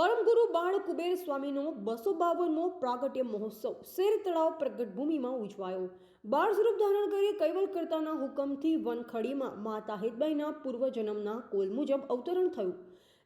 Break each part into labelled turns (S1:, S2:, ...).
S1: પરમગુરુ બાળ કુબેર સ્વામીનો બસો બાવનમો પ્રાગટ્ય મહોત્સવ શેર તળાવ પ્રગટ ભૂમિમાં ઉજવાયો. બાળ સ્વરૂપ ધારણ કરી કૈવલ કરતાના હુકમથી વનખડીમાં માતા હિતબાઈના પૂર્વજન્મના કોલ મુજબ અવતરણ થયું.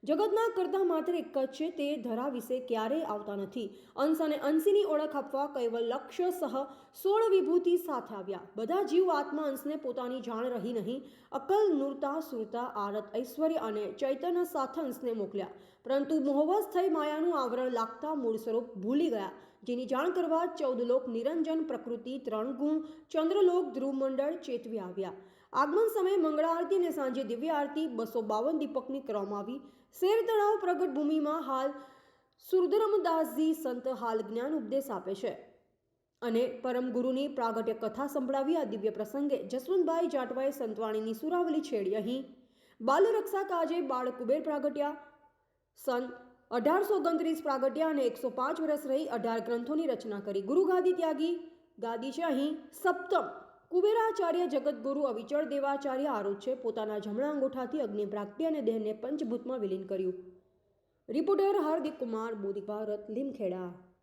S1: જગતના કરતા માત્ર એક જ છે, તે ધરા વિશે ક્યારેય આવતા નથી. અંશ અને અંશીની ઓળખ આપવા કૈવલ લક્ષ્ય સહ સોળ વિભૂતિ સાથે આવ્યા. બધા જીવ આત્મા અંશને પોતાની જાણ રહી નહીં. અકલ, નૂરતા, સુરતા, આરત, ઐશ્વર્ય અને ચૈતન્ય સાથે અંશને મોકલ્યા. પરંતુ મોહવશ થઈ માયાનું આવરણ લાગતા મૂળ સ્વરૂપ ભૂલી ગયા, જેની જાણ કરવા ચૌદ લોક નિરંજન પ્રકૃતિ ત્રણ ગુણ ચંદ્રલોક ધ્રુવમંડળ ચેતવી આવ્યા. આગમન સમયે મંગળા આરતી અને સાંજે દિવ્ય આરતી બસો બાવન દીપકની કરવામાં આવી. શેર તળાવ પ્રગટ ભૂમિમાં હાલ સુરધરમદાસજી સંત હાલ જ્ઞાન ઉપદેશ આપે છે. અને પરમ પ્રાગટ્ય કથા સંભળાવી આ દિવ્ય પ્રસંગે જસવંતભાઈ જાટવાએ સંતવાણીની સુરાવલી છેડી અહીં. બાલરક્ષા કાજે બાળ કુબેર પ્રાગટ્યા. સન અઢારસો ઓગણત્રીસ પ્રાગટ્યા અને એકસો પાંચ વર્ષ રહી અઢાર ગ્રંથોની રચના કરી. ગુરુ ગાદી ત્યાગી ગાદી છે અહીં. સપ્તમ કુબેરાચાર્ય જગતગુરુ અવિચળ દેવાચાર્ય આરોધ છે, પોતાના જમણા અંગૂઠાથી અગ્નિ પ્રાગટ્ય અને દેહને પંચભૂતમાં વિલીન કર્યું. રિપોર્ટર હાર્દિક કુમાર મોદી ભારત, લીમખેડા.